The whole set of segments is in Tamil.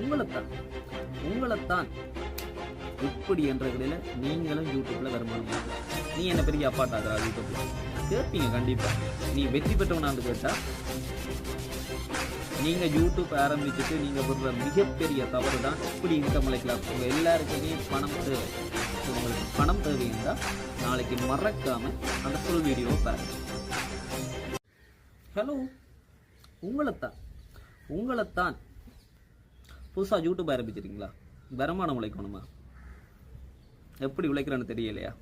உங்களைத்தான். உங்களைத்தான். இப்படி என்ற கடையில் நீங்களும் யூடியூப்பில் வருமானம் நீ என்ன பெரிய அப்பாட்டாதரா யூடியூப்பில் கேட்பீங்க கண்டிப்பாக நீ வெற்றி பெற்றவனான்னு கேட்டால் நீங்கள் யூடியூப் ஆரம்பிச்சுட்டு நீங்கள் பண்ணுற மிகப்பெரிய தவறு தான் இப்படி இன்கம் அழைக்கலாம் உங்கள் எல்லாருக்குமே பணம் தேவை. உங்களுக்கு பணம் தேவைன்னா நாளைக்கு மறக்காமல் அந்த ஃபுல் வீடியோ பாருங்கள் ஹலோ உங்களைத்தான். உங்களைத்தான். புதுசாக யூடியூப் ஆரம்பிச்சிருக்கீங்களா வருமானம் உழைக்கணுமா? எப்படி உழைக்கிறேன்னு தெரியலையா?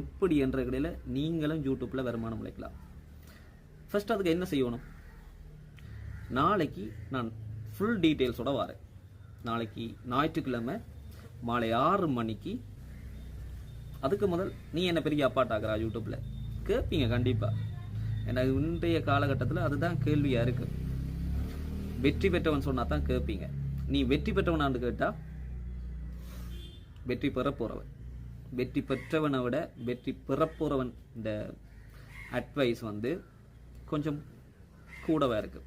இப்படி என்ற கடையில் நீங்களும் யூடியூப்பில் வருமானம் உழைக்கலாம். ஃபர்ஸ்ட் அதுக்கு என்ன செய்யணும்? நாளைக்கு நான் ஃபுல் டீட்டெயில்ஸோட வரேன். நாளைக்கு ஞாயிற்றுக்கிழமை மாலை ஆறு மணிக்கு அதுக்கு முதல் நீ என்ன பெரிய அப்பாட்டாக்குறா யூடியூப்பில் கேட்பீங்க கண்டிப்பாக ஏன்னா இன்றைய காலகட்டத்தில் அதுதான் கேள்வியாக இருக்குது வெற்றி பெற்றவன் சொன்னா தான் கேட்பீங்க நீ வெற்றி பெற்றவனான்னு கேட்டா வெற்றி பெற போறவன் வெற்றி பெற்றவனை விட வெற்றி பெறப்போறவன் இந்த அட்வைஸ் வந்து கொஞ்சம் கூடவா இருக்கு.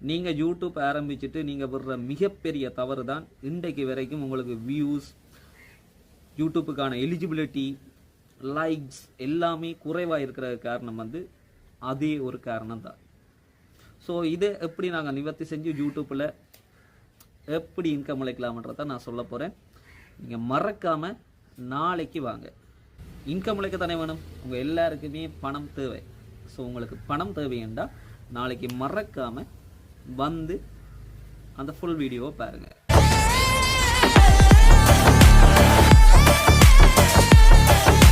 நீங்க யூடியூப் ஆரம்பிச்சுட்டு நீங்க விடுற மிகப்பெரிய தவறு தான் இன்றைக்கு வரைக்கும் உங்களுக்கு வியூஸ் யூடியூப்புக்கான எலிஜிபிலிட்டி லைக்ஸ் எல்லாமே குறைவாக இருக்கிற காரணம் வந்து அதே ஒரு காரணம் தான். ஸோ இதை எப்படி நாங்கள் நிவர்த்தி செஞ்சு யூடியூப்பில் எப்படி இன்கம் உழைக்கலாம்ன்றத நான் சொல்ல போகிறேன் நீங்கள் மறக்காமல் நாளைக்கு வாங்க. இன்கம் உழைக்க தானே வேணும்? உங்கள் எல்லாருக்குமே பணம் தேவை. ஸோ உங்களுக்கு பணம் தேவைன்னா நாளைக்கு மறக்காமல் வந்து அந்த ஃபுல் வீடியோவை பாருங்கள்